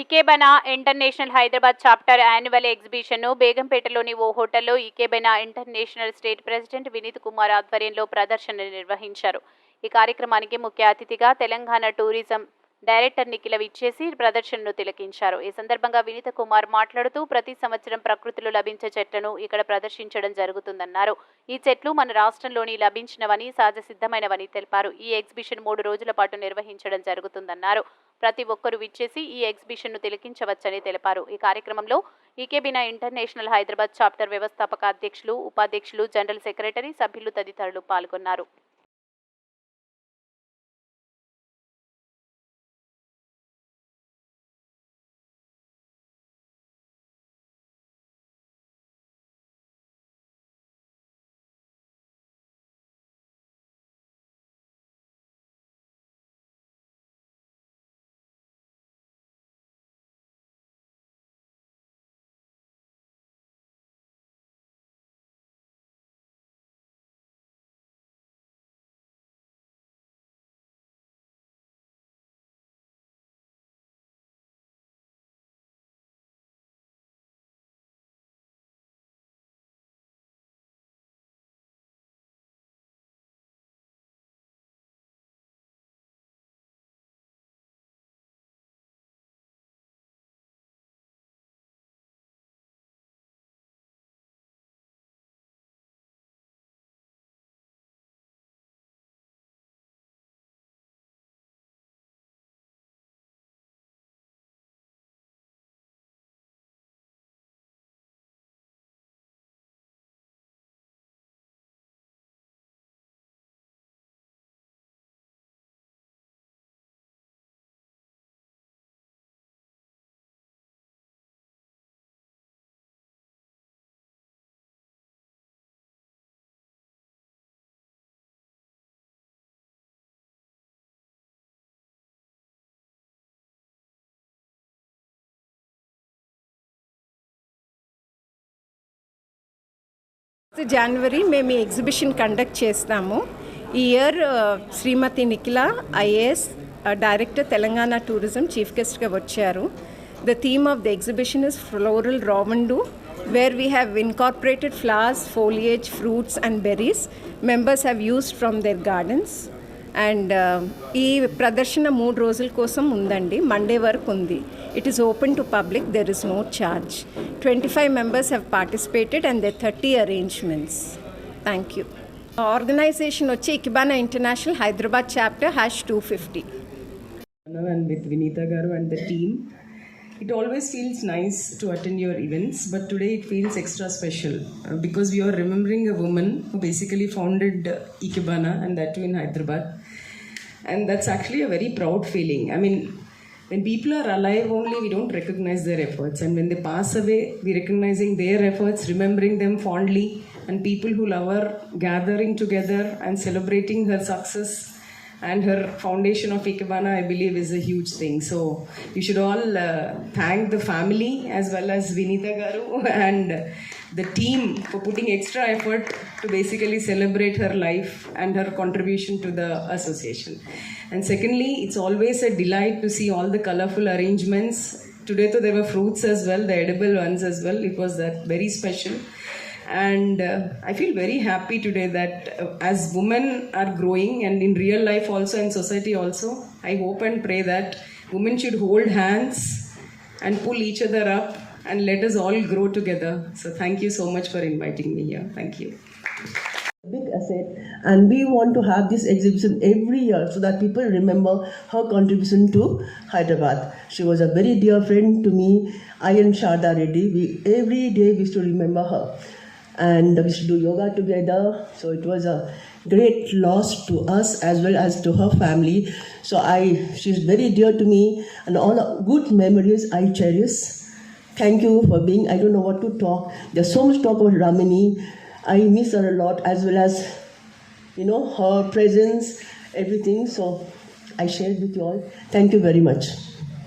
Ikebana International Hyderabad chapter annual ఎగ్జిబిషన్ను బేగంపేటలోని ఓ హోటల్లో Ikebana International state president Vineet Kumar ఆధ్వర్యంలో ప్రదర్శన నిర్వహించారు. ఈ కార్యక్రమానికి ముఖ్య అతిథిగా తెలంగాణ టూరిజం డైరెక్టర్ నిఖిల విచ్చేసి ప్రదర్శనను తిలకించారు. ఈ సందర్భంగా వినీత కుమార్ మాట్లాడుతూ ప్రతి సంవత్సరం ప్రకృతిలో లభించే చెట్లను ఇక్కడ ప్రదర్శించడం జరుగుతుందన్నారు. ఈ చెట్లు మన రాష్ట్రంలోని లభించినవని సహజ సిద్ధమైనవని తెలిపారు. ఈ ఎగ్జిబిషన్ మూడు రోజుల పాటు నిర్వహించడం జరుగుతుందన్నారు. ప్రతి ఒక్కరూ విచ్చేసి ఈ ఎగ్జిబిషన్ను తిలకించవచ్చని తెలిపారు. ఈ కార్యక్రమంలో ఈకేబినా ఇంటర్నేషనల్ హైదరాబాద్ చాప్టర్ వ్యవస్థాపక అధ్యక్షులు ఉపాధ్యక్షులు జనరల్ సెక్రటరీ సభ్యులు తదితరులు పాల్గొన్నారు. జనవరి మేము ఎగ్జిబిషన్ కండక్ట్ చేస్తాము. ఈ year Shrimati Nikhila IAS director Telangana tourism chief గెస్ట్గా వచ్చారు. The theme of the exhibition is floral రామండు where we have incorporated flowers foliage fruits and berries members have used from their gardens and ఈ ప్రదర్శన మూడు రోజుల కోసం ఉందండి. Monday వరకు ఉంది. It is open to public there is no charge twenty five members have participated and they thirty arrangements thank you organization వచ్చి Ikebana International Hyderabad chapter hash two fifty and with Vinita Garu and the. It always feels nice to attend your events, but today it feels extra special uh, because we are remembering a woman who basically founded uh, Ikebana and that too in Hyderabad. And that's actually a very proud feeling. I mean, when people are alive only, we don't recognize their efforts. And when they pass away, we're recognizing their efforts, remembering them fondly, and people who love her gathering together and celebrating her success and her foundation of Ikebana, I believe, is a huge thing. So you should all uh, thank the family as well as Vinita Garu and the team for putting extra effort to basically celebrate her life and her contribution to the association. And secondly, it's always a delight to see all the colorful arrangements. Today, though, there were fruits as well, the edible ones as well. It was that very special and uh, i feel very happy today that uh, as women are growing and in real life also and society also i hope and pray that women should hold hands and pull each other up and let us all grow together. So thank you so much for inviting me here. Thank you. Big asset. And we want to have this exhibition every year so that people remember her contribution to hyderabad. She was a very dear friend to me. I and sharda reddy. We every day we used to remember her and we used to do yoga together so it was a great loss to us as well as to her family so i she's very dear to me and all the good memories i cherish Thank you for being. I don't know what to talk. There's so much talk about Ramini. I miss her a lot, as well as, you know, her presence, everything. So I shared with you all. Thank you very much.